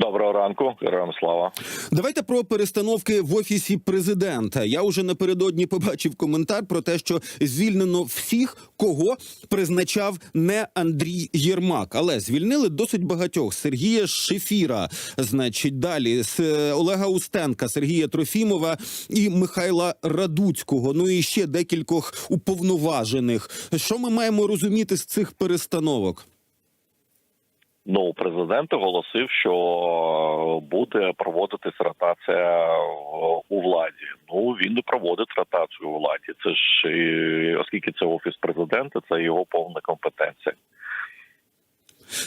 Доброго ранку, героям слава. Давайте про перестановки в офісі президента. Я уже напередодні побачив коментар про те, що звільнено всіх, кого призначав не Андрій Єрмак, але звільнили досить багатьох: Сергія Шефіра, значить, далі з е, Олега Устенка, Сергія Трофімова і Михайла Радуцького. Ну і ще декількох уповноважених. Що ми маємо розуміти з цих перестановок? Ну, президент оголосив, що буде проводитись ротація у владі. Ну він не проводить ротацію у владі. Це ж е, оскільки це офіс президента, це його повна компетенція.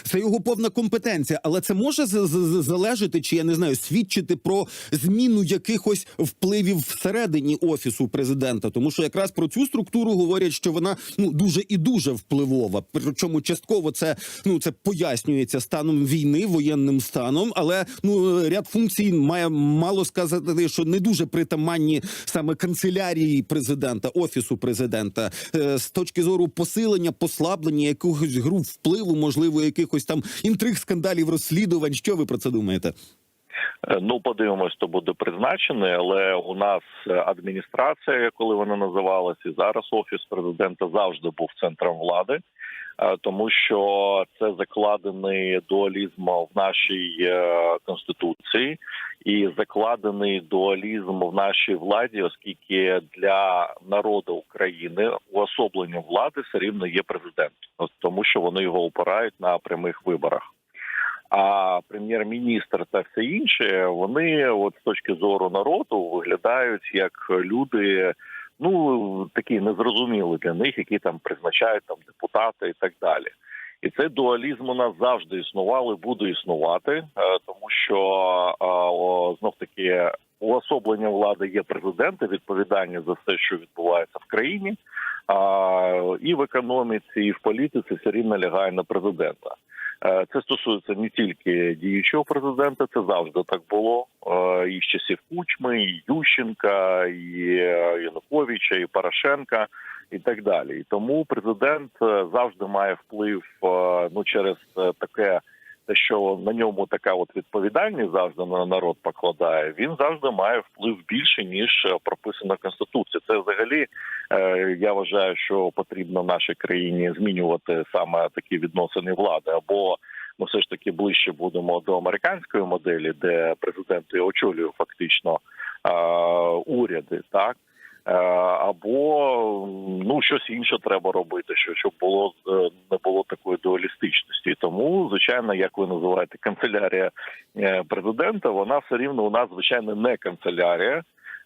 Це його повна компетенція, але це може залежати, чи я не знаю, свідчити про зміну якихось впливів всередині офісу президента. Тому що якраз про цю структуру говорять, що вона ну дуже і дуже впливова. Причому частково це ну це пояснюється станом війни, воєнним станом, але ну ряд функцій має мало сказати, що не дуже притаманні саме канцелярії президента, офісу президента, Е, з точки зору посилення, послаблення якогось гру впливу, можливо, якихось там інтриг, скандалів, розслідувань. Що ви про це думаєте? Е, Ну, подивимось, то буде призначений, але у нас е, адміністрація, коли вона називалася, і зараз офіс президента завжди був центром влади, тому що це закладений дуалізм в нашій е, конституції і закладений дуалізм в нашій владі, оскільки для народу України уособленням влади все рівно є президент, тому що вони його обирають на прямих виборах. А прем'єр-міністр та все інше, вони, от з точки зору народу, виглядають як люди, ну такі незрозумілі для них, які там призначають там депутати і так далі. І цей дуалізм у нас завжди існував і буде існувати, е, тому що знов таки уособлення влади є президент, і відповідальні за все, що відбувається в країні, і в економіці, і в політиці все рівно лягає на президента. Е, Це стосується не тільки діючого президента, це завжди так було. Е, І з часів Кучми, і Ющенка, і е, Януковича, і Порошенка, і так далі. І тому президент завжди має вплив ну через таке. Те, що на ньому така от відповідальність завжди на народ покладає, він завжди має вплив більше ніж е, прописано конституція. Це взагалі е, я вважаю, що потрібно нашій країні змінювати саме такі відносини влади, або ми все ж таки ближче будемо до американської моделі, де президент очолює фактично уряди, так. Е, Або ну щось інше треба робити, що щоб було е, не було такої дуалістичності. Тому, звичайно, як ви називаєте канцелярія е, президента, вона все рівно у нас звичайно не канцелярія.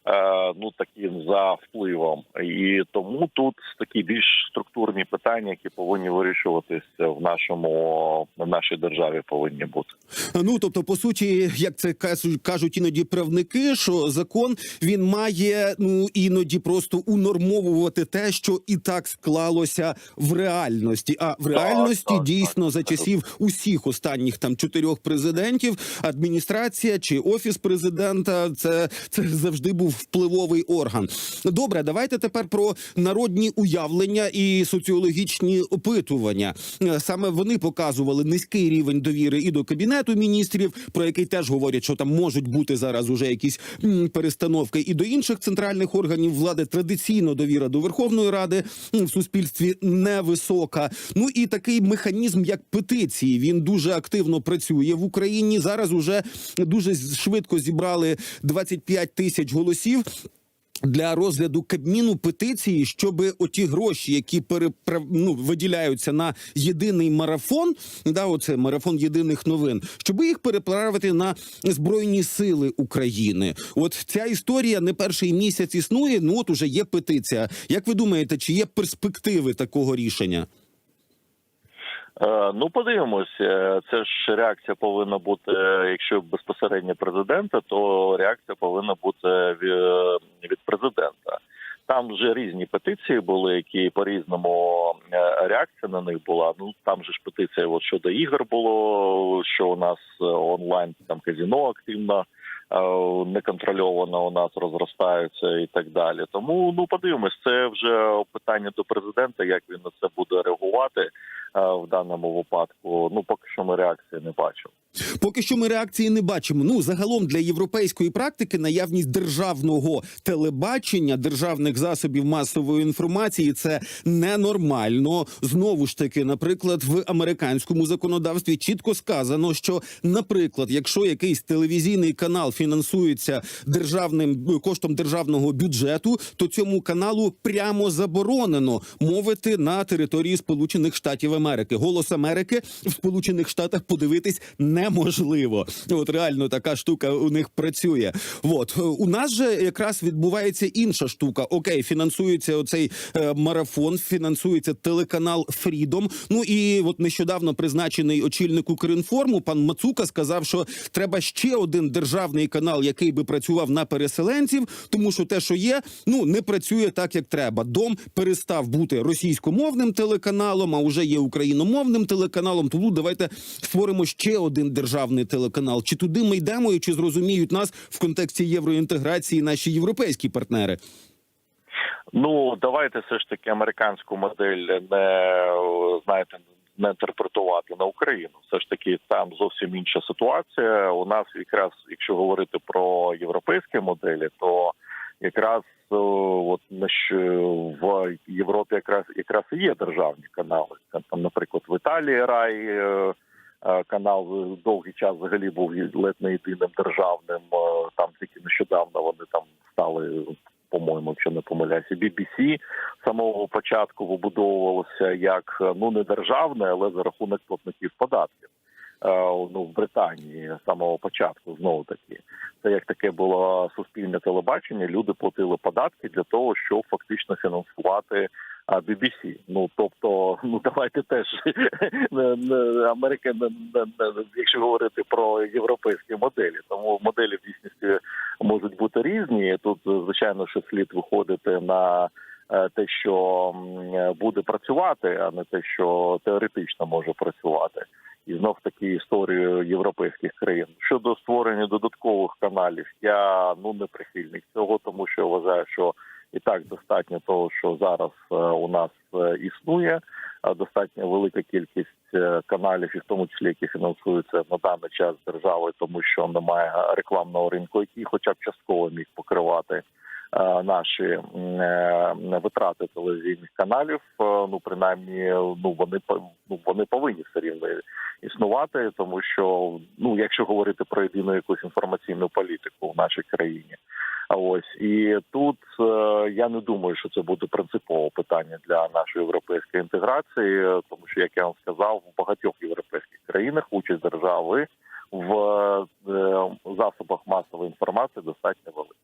Е, Ну такі за впливом, і тому тут такі більш структурні питання, які повинні вирішуватися в нашому в нашій державі, повинні бути. Ну тобто, по суті, як це кажуть- іноді правники, що закон він має ну іноді просто унормовувати те, що і так склалося в реальності. А в реальності так, дійсно так. за часів усіх останніх там чотирьох президентів адміністрація чи офіс президента це, це завжди був впливовий орган. Добре, давайте тепер про народні уявлення і соціологічні опитування. Е, Саме вони показували низький рівень довіри і до кабінету міністрів, про який теж говорять, що там можуть бути зараз уже якісь перестановки, і до інших центральних органів влади традиційно довіра до Верховної Ради в суспільстві невисока. Ну і такий механізм, як петиції, він дуже активно працює в Україні. Зараз уже дуже швидко зібрали 25 тисяч голосів. Для розгляду Кабміну петиції, щоб оті гроші, які перепра... ну, виділяються на єдиний марафон, да, оце марафон єдиних новин, щоб їх переправити на збройні сили України. От ця історія не перший місяць існує. Ну от уже є петиція. Як ви думаєте, чи є перспективи такого рішення? Е, Ну, подивимось. Е, Це ж реакція повинна бути, е, якщо безпосередньо президента, то реакція повинна бути ві- від президента. Там вже різні петиції були, які по різному реакція на них була. Ну там же ж петиція от щодо ігор було, що у нас онлайн там казіно активно неконтрольовано у нас розростаються і так далі. Тому ну подивимось, це вже питання до президента, як він на це буде реагувати в даному випадку. Ну поки що ми реакції не бачимо. Поки що ми реакції не бачимо. Ну загалом для європейської практики наявність державного телебачення, державних засобів масової інформації це ненормально. Знову ж таки, наприклад, в американському законодавстві чітко сказано, що, наприклад, якщо якийсь телевізійний канал фінансується державним коштом державного бюджету, то цьому каналу прямо заборонено мовити на території Сполучених Штатів Америки. Голос Америки в Сполучених Штатах подивитись неможливо. От реально така штука у них працює. От у нас же якраз відбувається інша штука. Окей, фінансується оцей е, марафон, фінансується телеканал Фрідом. Ну і от нещодавно призначений очільник Укрінформу пан Мацука сказав, що треба ще один державний канал, який би працював на переселенців, тому що те, що є, ну не працює так, як треба. Дом перестав бути російськомовним телеканалом, а вже є україномовним телеканалом. Тому давайте створимо ще один державний телеканал. Чи туди ми йдемо, і чи зрозуміють нас в контексті євроінтеграції наші європейські партнери? Ну давайте все ж таки американську модель не знаєте. Не інтерпретувати на Україну, все ж таки там зовсім інша ситуація. У нас якраз, якщо говорити про європейські моделі, то якраз от на що в Європі якраз якраз і є державні канали. Там, наприклад, в Італії рай е, е, канал довгий час взагалі був ледь не єдиним державним. Е, Там тільки нещодавно вони там стали по-моєму, якщо не помиляюся, BBC самого початку вибудовувалося як ну не державне, але за рахунок платників податків. Е, Ну в Британії з самого початку знову таки це як таке було суспільне телебачення. Люди платили податки для того, щоб фактично фінансувати а, BBC. Ну тобто, ну давайте теж Америка, якщо говорити про європейські моделі, тому моделі в дійсності можуть бути різні. Тут звичайно, що слід виходити на те, що буде працювати, а не те, що теоретично може працювати. І знов таки історію європейських країн щодо створення додаткових каналів. Я ну не прихильник цього, тому що вважаю, що і так достатньо того, що зараз е, у нас е, існує. Достатньо велика кількість е, каналів, і в тому числі які фінансуються на даний час державою, тому що немає рекламного ринку, який, хоча б частково міг покривати е, наші е, витрати телевізійних каналів. Е, Ну принаймні, ну вони ну вони повинні все рівно існувати, тому що ну, якщо говорити про єдину якусь інформаційну політику в нашій країні. А ось і тут е, я не думаю, що це буде принципове питання для нашої європейської інтеграції, е, тому що, як я вам сказав, в багатьох європейських країнах участь держави в е, засобах масової інформації достатньо велика.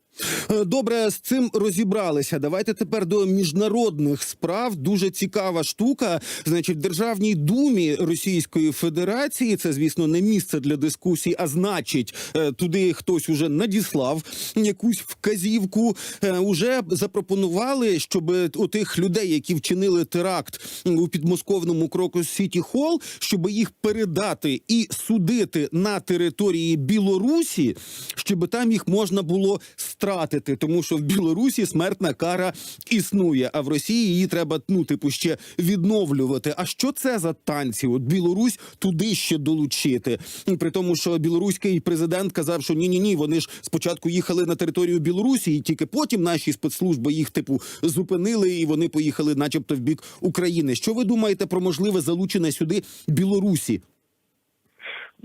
Е, Добре, з цим розібралися. Давайте тепер до міжнародних справ. Дуже цікава штука. Значить, в Державній думі Російської Федерації це, звісно, не місце для дискусій, а значить, е, туди хтось уже надіслав якусь вказівку. Уже запропонували, щоб у тих людей, які вчинили теракт у підмосковному Крокус Сіті Холл, щоб їх передати і судити на території Білорусі, щоб там їх можна було стратити, тому що в Білорусі смертна кара існує, а в Росії її треба ну типу ще відновлювати. А що це за танці? От Білорусь туди ще долучити. При тому, що білоруський президент казав, що ні, ні, ні, вони ж спочатку їхали на територію Білорусі, і тільки потім наші спецслужби їх типу зупинили, і вони поїхали, начебто, в бік України. Що ви думаєте про можливе залучення сюди Білорусі?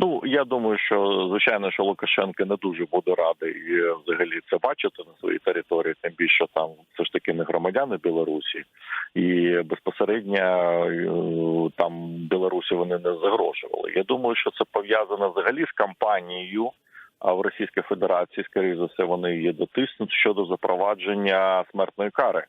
Ну я думаю, що звичайно, що Лукашенко не дуже буде радий взагалі це бачити на своїй території, тим більше там все ж таки не громадяни Білорусі, і безпосередньо е, там Білорусі вони не загрожували. Я думаю, що це пов'язано взагалі з кампанією. А в Російській Федерації, скоріше за все, вони її дотиснуть щодо запровадження смертної кари.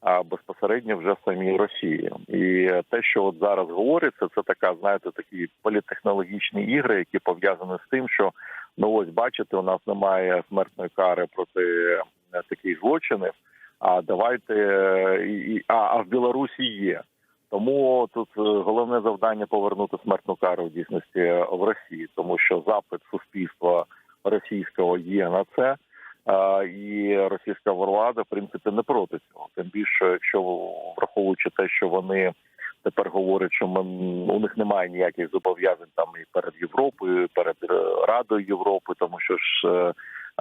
А безпосередньо вже самій Росії, і те, що от зараз говориться, це така, знаєте, такі політтехнологічні ігри, які пов'язані з тим, що ну ось бачите, у нас немає смертної кари проти е, таких злочинів. А давайте е, і, а, а в Білорусі є. Тому тут е, головне завдання повернути смертну кару в дійсності в Росії, тому що запит суспільства російського є на це. І російська влада, в принципі, не проти цього. Тим більше, якщо враховуючи те, що вони тепер говорять, що ми, у них немає ніяких зобов'язань там і перед Європою, і перед е, Радою Європи, тому що ж е,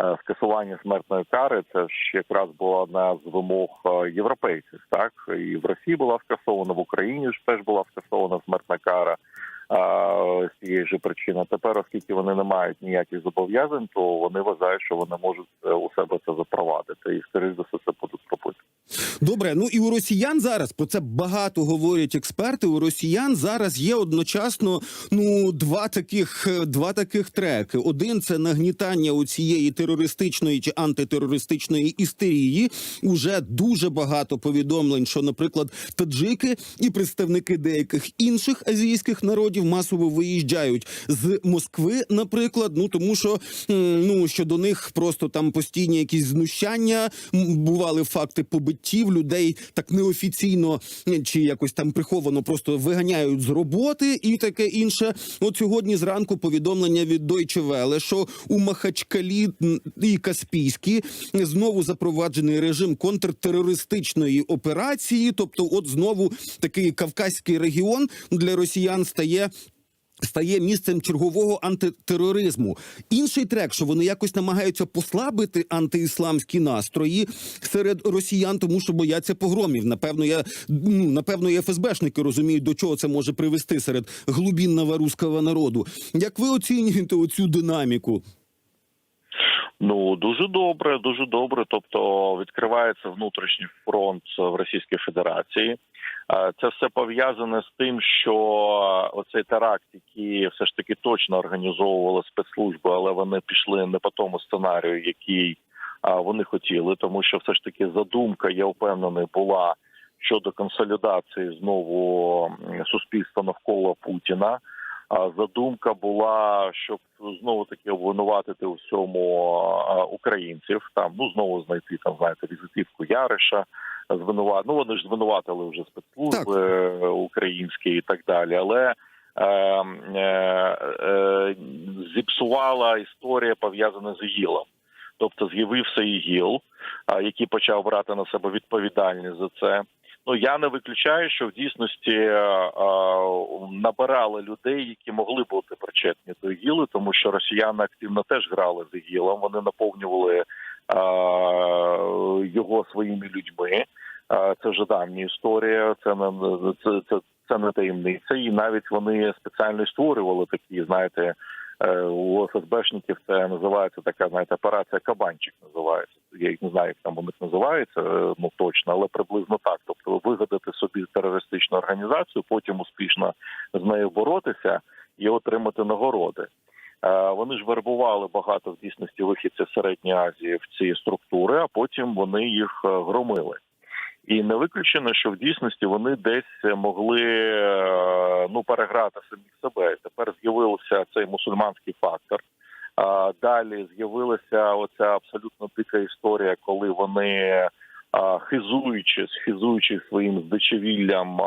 е, скасування смертної кари це ж якраз була одна з вимог європейців. Так і в Росії була скасована, в Україні ж теж була скасована смертна кара. З цієї ж причини тепер, оскільки вони не мають ніяких зобов'язань, то вони вважають, що вони можуть е, у себе це запровадити, і скоріш за все це будуть. Добре, ну і у росіян зараз про це багато говорять експерти. У росіян зараз є одночасно ну два таких два таких треки. Один це нагнітання у цієї терористичної чи антитерористичної істерії. Уже дуже багато повідомлень, що, наприклад, таджики і представники деяких інших азійських народів масово виїжджають з Москви, наприклад. Ну тому що ну що до них просто там постійні якісь знущання. Бували факти побиттів людей так неофіційно чи якось там приховано просто виганяють з роботи і таке інше. От сьогодні зранку повідомлення від Deutsche Welle, що у Махачкалі і Каспійські знову запроваджений режим контртерористичної операції. Тобто, от знову такий кавказький регіон для росіян стає. Стає місцем чергового антитероризму. Інший трек, що вони якось намагаються послабити антиісламські настрої серед росіян, тому що бояться погромів. Напевно, я ну напевно, і ФСБшники розуміють, до чого це може привести серед глубінного руського народу. Як ви оцінюєте оцю динаміку? Ну дуже добре, дуже добре. Тобто відкривається внутрішній фронт в Російській Федерації. Е, Це все пов'язане з тим, що оцей теракт, який все ж таки точно організовували спецслужби, але вони пішли не по тому сценарію, який вони хотіли, тому що все ж таки задумка, я впевнений, була щодо консолідації знову суспільства навколо Путіна. Задумка була, щоб знову таки обвинуватити у всьому українців. Там ну знову знайти там знаєте візитівку Яриша. Звинуват... Ну вони ж звинуватили вже спецслужби українські і так далі. Але е, е, е, зіпсувала історія пов'язана з ІГІЛом. Тобто з'явився ІГІЛ, який почав брати на себе відповідальність за це. Ну я не виключаю, що в дійсності е, е, набирали людей, які могли бути причетні до ІГІЛу, тому що росіяни активно теж грали з ІГІЛом. Вони наповнювали е, його своїми людьми. Е, Це вже давня історія. Це не це, це, це не таємниця. І навіть вони спеціально створювали такі, знаєте. Е, У ФСБшників це називається така, знаєте, операція Кабанчик називається. Я не знаю, як там у них називається, е, ну точно, але приблизно так. Тобто вигадати собі терористичну організацію, потім успішно з нею боротися і отримати нагороди. Е, Вони ж вербували багато в дійсності вихідців Середньої Азії в ці структури, а потім вони їх громили. І не виключено, що в дійсності вони десь могли е, ну переграти самих себе. Тепер з'явився цей мусульманський фактор. Далі з'явилася оця абсолютно дика історія, коли вони хизуючись, хизуючись своїм здичевіллям,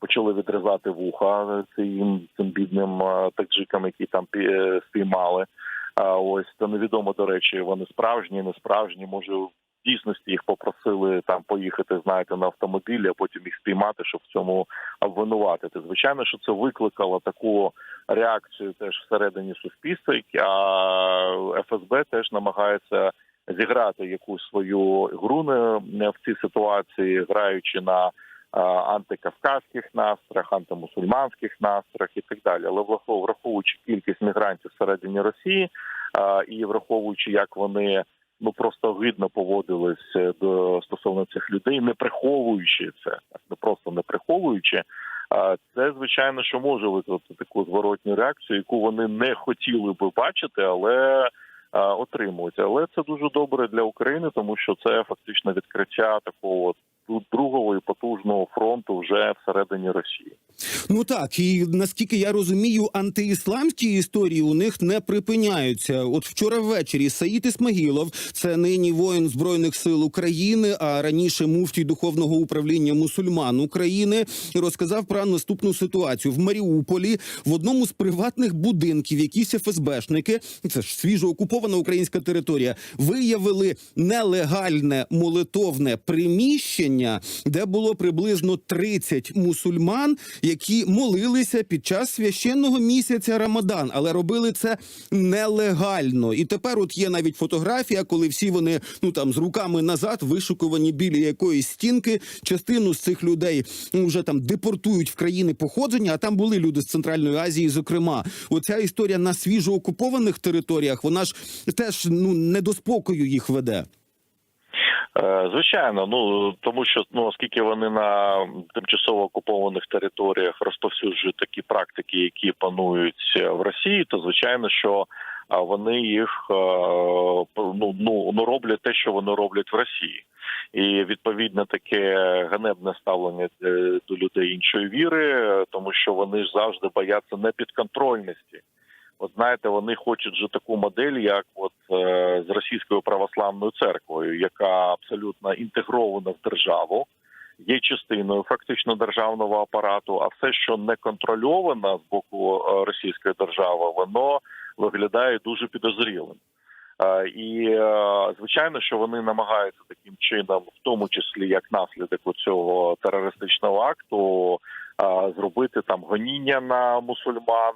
почали відрізати вуха цим цим бідним таджикам, які там пі- спіймали. А ось то невідомо до речі, вони справжні, не справжні. Може, дійсності їх попросили там поїхати, знаєте, на автомобілі, а потім їх спіймати, щоб в цьому обвинуватити. Звичайно, що це викликало таку реакцію теж всередині суспільства, а ФСБ теж намагається зіграти якусь свою гру в цій ситуації, граючи на антикавказьких настроях, антимусульманських настроях і так далі. Але врахов- враховуючи кількість мігрантів всередині Росії і враховуючи, як вони ну просто гидно поводились е, до стосовно цих людей, не приховуючи це, не просто не приховуючи. А це звичайно, що може викликати таку зворотню реакцію, яку вони не хотіли би бачити, але отримують. Але це дуже добре для України, тому що це фактично відкриття такого другого і потужного фронту вже всередині Росії. Ну так і наскільки я розумію, антиісламські історії у них не припиняються. От вчора ввечері Саїд Ісмагілов, це нині воїн збройних сил України, а раніше муфтій духовного управління мусульман України, розказав про наступну ситуацію в Маріуполі в одному з приватних будинків. Якісь ФСБшники, це ж свіжо окупована українська територія, виявили нелегальне молитовне приміщення, де було приблизно 30 мусульман, які молилися під час священного місяця Рамадан, але робили це нелегально. І тепер от є навіть фотографія, коли всі вони ну там з руками назад вишукувані біля якоїсь стінки. Частину з цих людей ну, вже там депортують в країни походження. А там були люди з Центральної Азії. Зокрема, оця історія на свіжо окупованих територіях. Вона ж теж ну не до спокою їх веде. Е, Звичайно, ну тому що ну оскільки вони на тимчасово окупованих територіях розповсюджують такі практики, які панують в Росії, то звичайно, що вони їх е, ну, ну, ну роблять те, що вони роблять в Росії, і відповідно таке ганебне ставлення е, до людей іншої віри, е, тому що вони ж завжди бояться непідконтрольності. От знаєте, вони хочуть же таку модель, як от е, з російською православною церквою, яка абсолютно інтегрована в державу, є частиною фактично державного апарату. А все, що не контрольовано з боку е, російської держави, воно виглядає дуже підозрілим. Е, І е, звичайно, що вони намагаються таким чином, в тому числі як наслідок цього терористичного акту, зробити там гоніння на мусульман.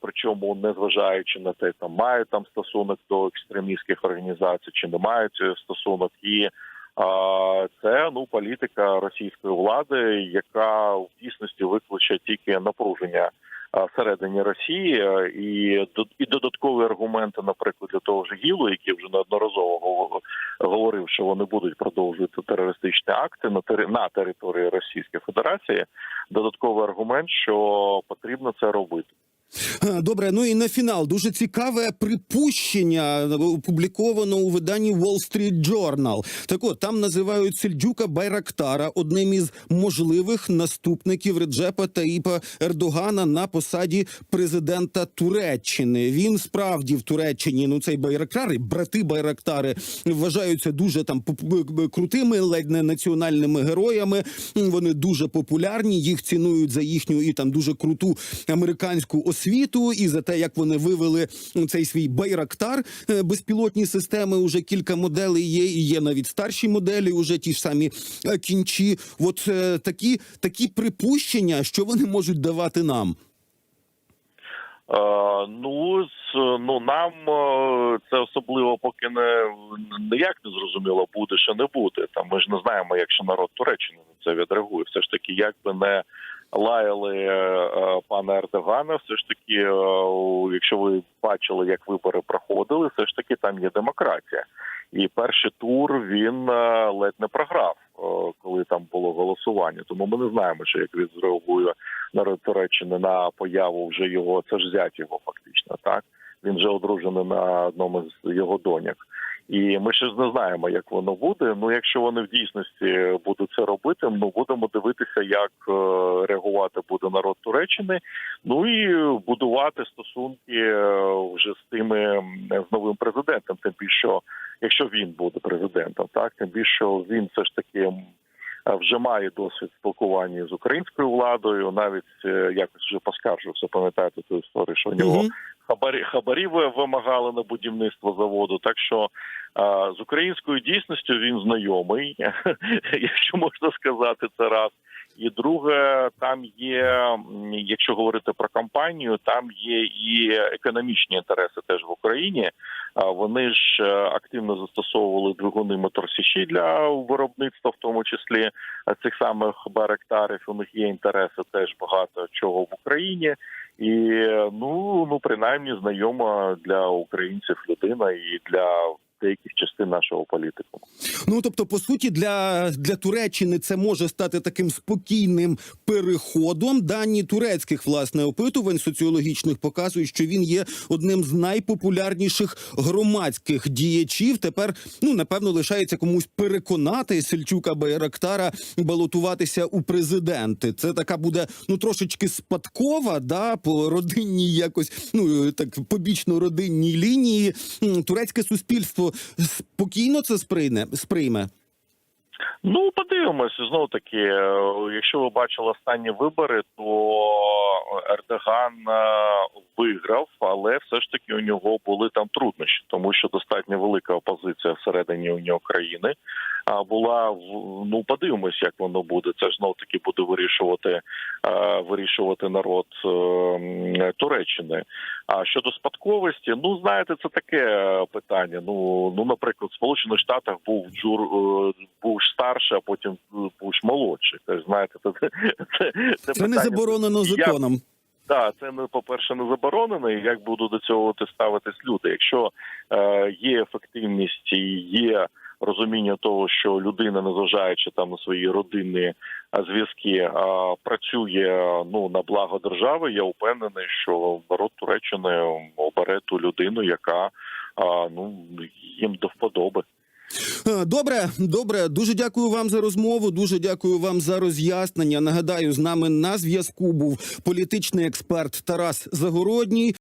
Причому незважаючи на те, там мають там стосунок до екстремістських організацій, чи не мають стосунок, і а, це ну політика російської влади, яка в дійсності викличе тільки напруження всередині Росії, і і додаткові аргументи, наприклад, для того ж ГІЛу, який вже неодноразово гов- говорив, що вони будуть продовжувати терористичні акти на тери- на території Російської Федерації. Додатковий аргумент, що потрібно це робити. Е, Добре, ну і на фінал дуже цікаве припущення опубліковано у виданні Wall Street Journal. Так от там називають Сельджука Байрактара одним із можливих наступників Реджепа Таїпа Ердогана на посаді президента Туреччини. Він справді в Туреччині. Ну цей Байрактар, брати Байрактари вважаються дуже там крутими, ледь не національними героями. Вони дуже популярні. Їх цінують за їхню і там дуже круту американську освіту, і за те, як вони вивели цей свій Байрактар е, безпілотні системи. Уже кілька моделей є. І є навіть старші моделі, уже ті ж самі е, кінчі. От е, такі, такі припущення, що вони можуть давати нам. Ну ну нам це особливо поки не ніяк не зрозуміло буде, що не буде. Там ми ж не знаємо, як ще народ Туреччини на це відреагує. Все ж таки, як би не лаяли е, е, пана Ердогана, все ж таки, е, якщо ви бачили, як вибори проходили, все ж таки там є демократія. І перший тур він ледь не програв, коли там було голосування. Тому ми не знаємо, що як він зреагує народ Туреччини на появу вже його, це ж зять його фактично, так він вже одружений на одному з його доньок. І ми ще не знаємо, як воно буде. Ну, якщо вони в дійсності будуть це робити, ну будемо дивитися, як е, реагувати буде народ Туреччини. Ну і будувати стосунки е, вже з тими з новим президентом. Тим більше, якщо він буде президентом, так тим більше він все ж таки е, вже має досвід спілкування з українською владою. Навіть якось вже поскаржився. Пам'ятаєте ту історію, що в нього. Хабарі хабарів вимагали на будівництво заводу. Так що з українською дійсністю він знайомий, якщо можна сказати це раз. І друге, там є, якщо говорити про компанію, там є і економічні інтереси теж в Україні. Вони ж е, активно застосовували двигуни моторсіші для виробництва, в тому числі цих самих баректарів. У них є інтереси теж багато чого в Україні. І ну ну принаймні знайома для українців людина і для деяких частин нашого політику. Ну тобто, по суті, для, для Туреччини це може стати таким спокійним переходом. Дані турецьких власне опитувань соціологічних показують, що він є одним з найпопулярніших громадських діячів. Тепер ну напевно лишається комусь переконати Сельчука Байрактара балотуватися у президенти. Це така буде ну трошечки спадкова, да по родинній якось ну так побічно родинній лінії. Турецьке суспільство спокійно це сприйне сприйме. Ну, подивимось, знову таки, е, якщо ви бачили останні вибори, то Ердоган е, виграв, але все ж таки у нього були там труднощі, тому що достатньо велика опозиція всередині у нього країни. Була ну подивимось, як воно буде. Це ж знов таки буде вирішувати вирішувати народ е, Туреччини. А щодо спадковості, ну знаєте, це таке е, питання. Ну ну, наприклад, в Сполучених Штатах був джур е, був старший, а потім був молодший. Тобто, знаєте, це, це, це, Це не питання- заборонено Я- законом. так, це не по перше не заборонено. І як будуть до цього ставитись люди? Якщо е, є ефективність і є розуміння того, що людина, незважаючи там на свої родинні е, зв'язки, е, працює ну на благо держави, я впевнений, що народ Туреччини обере ту людину, яка е, ну їм до вподоби. Е, Добре, добре. Дуже дякую вам за розмову. Дуже дякую вам за роз'яснення. Нагадаю, з нами на зв'язку був політичний експерт Тарас Загородній.